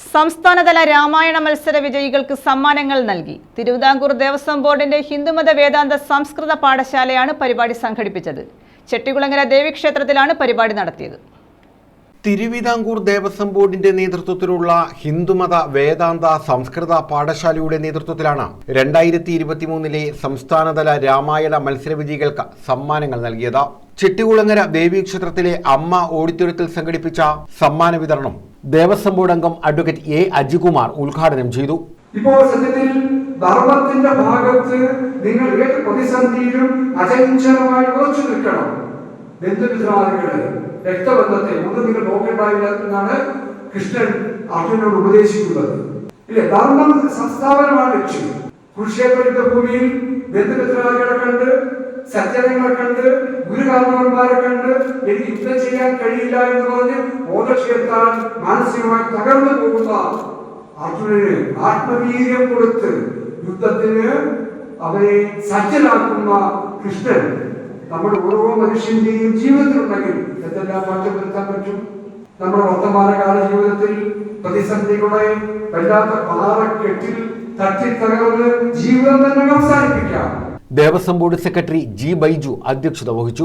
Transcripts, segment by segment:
സംസ്ഥാനതല രാമായണ മത്സര വിജയികൾക്ക് സമ്മാനങ്ങൾ നൽകി. തിരുവിതാംകൂർ ദേവസ്വം ബോർഡിന്റെ ഹിന്ദുമത വേദാന്ത സംസ്കൃത പാഠശാലയാണ് പരിപാടി സംഘടിപ്പിച്ചത്. ചെട്ടികുളങ്ങര ദേവീക്ഷേത്രത്തിലാണ് പരിപാടി നടത്തിയത്. തിരുവിതാംകൂർ ദേവസ്വം ബോർഡിന്റെ നേതൃത്വത്തിലുള്ള ഹിന്ദുമത വേദാന്ത സംസ്കൃത പാഠശാലയുടെ നേതൃത്വത്തിലാണ് രണ്ടായിരത്തി ഇരുപത്തിമൂന്നിലെ സംസ്ഥാനതല രാമായണ മത്സര വിജയികൾക്ക് സമ്മാനങ്ങൾ നൽകിയത്. ചെട്ടികുളങ്ങര ദേവീക്ഷേത്രത്തിലെ അമ്മ ഓഡിറ്റോറിയത്തിൽ സംഘടിപ്പിച്ച സമ്മാന വിതരണം ദേവസ്വം ബോർഡ് അംഗം അഡ്വക്കേറ്റ് എ അജികുമാർ ഉദ്ഘാടനം ചെയ്തു. ഇപ്പോൾ സത്യത്തിൽ ധർമ്മത്തിന്റെ ഭാഗത്ത് നിങ്ങൾ ഏത് പ്രതിസന്ധിയിലും അചഞ്ചലമായി ഉറച്ചു നിൽക്കണം. ബന്ധുമിത്രാദികൾ രക്തബന്ധത്തെ ഒന്ന് നിങ്ങൾ നോക്കേണ്ടതില്ല എന്നാണ് കൃഷ്ണൻ അർജുനോട് ഉപദേശിക്കുന്നത്. ഇല്ലേ? ധർമ്മം സംസ്ഥാപനമാണ് ലക്ഷ്യം. കുരുക്ഷേത്ര ഭൂമിയിൽ ബന്ധുമിത്രാദികളെ കണ്ട് സജ്ജനങ്ങളെ കണ്ട് ഗുരുകാരണവന്മാരെ കണ്ട് എനിക്ക് യുദ്ധം ചെയ്യാൻ കഴിയില്ല എന്ന് പറഞ്ഞ് ബോധക്ഷേത്രാൻ മാനസികമായി തകർന്നു പോകുന്ന അർജുനന് ആത്മവീര്യം കൊടുത്ത് യുദ്ധത്തിന് അവരെ സജ്ജനാക്കുന്ന കൃഷ്ണൻ നമ്മുടെ ഓരോ മനുഷ്യന്റെയും ജീവിതത്തിലുണ്ടെങ്കിൽ എന്തെല്ലാം മാറ്റം വരുത്താൻ പറ്റും? നമ്മുടെ വർത്തമാനകാല ജീവിതത്തിൽ പ്രതിസന്ധികളെ വല്ലാത്ത പാറക്കെട്ടിൽ തട്ടിത്തകർന്ന് ജീവിതം തന്നെ അവസാനിപ്പിക്കാം. Devaswom board secretary G Baiju അധ്യക്ഷത വഹിച്ചു.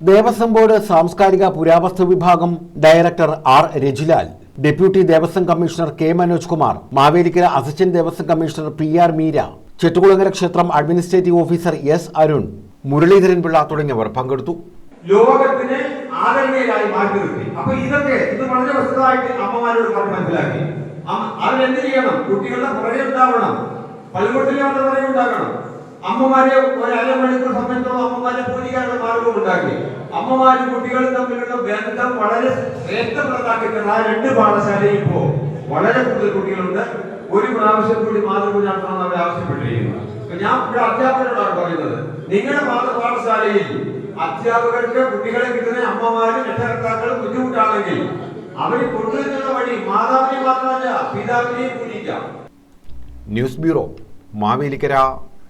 ദേവസ്വം ബോർഡ് സാംസ്കാരിക പുരാവസ്തു വിഭാഗം director R Rajilal deputy Devaswom commissioner K Manoj Kumar Mavelikkara assistant Devaswom commissioner P R Meera Chettikulangara ക്ഷേത്രം administrative officer S Arun Muraleedharan Pillai തുടങ്ങിയവർ പങ്കെടുത്തു. ലോകത്തിനെ ആദരണീയരായി മാറ്റി നിർത്തി. അപ്പൊ ഇതൊക്കെ ഇത് വളരെ വസ്തുതായിട്ട് അമ്മമാരോട് പറഞ്ഞ് മനസ്സിലാക്കി. അവരെന്ത് ചെയ്യണം? കുട്ടികളുടെ പുറകെ ഉണ്ടാവണം. പള്ളിക്കൂട്ടിൽ അവരുടെ പുറകെ ഉണ്ടാകണം അമ്മമാരെ ഒരു അരമണിക്കൂർ സമയത്തോളം അമ്മമാരെ പൂജിക്കാനുള്ള മാർഗം ഉണ്ടാക്കി. അമ്മമാരും കുട്ടികളും തമ്മിലുള്ള ബന്ധം വളരെ ശ്രേഷ്ഠപ്രദാക്കിയിട്ടുണ്ട് ആ രണ്ട് പാഠശാലയിൽ ഇപ്പോ വളരെ കൂടുതൽ കുട്ടികളുണ്ട്. ഒരു പ്രാവശ്യം കൂടി മാതൃപൂജ നടത്തണമെന്ന് അവർ ആവശ്യപ്പെട്ടിരിക്കുന്നു ഞാൻ ഇവിടെ അധ്യാപകരോടാണ് പറയുന്നത് നിങ്ങളുടെ പാഠശാലയിൽ അധ്യാപകർക്ക് കുട്ടികളെ കിട്ടുന്ന അമ്മമാരും രക്ഷകർത്താക്കളും ബുദ്ധിമുട്ടാണെങ്കിൽ അവരെ കൊണ്ടുവരുന്ന വഴി മാതാവിനെ മാത്രമല്ല പിതാവിനെയും പൂജിക്കാം. News bureau Mavelikkara.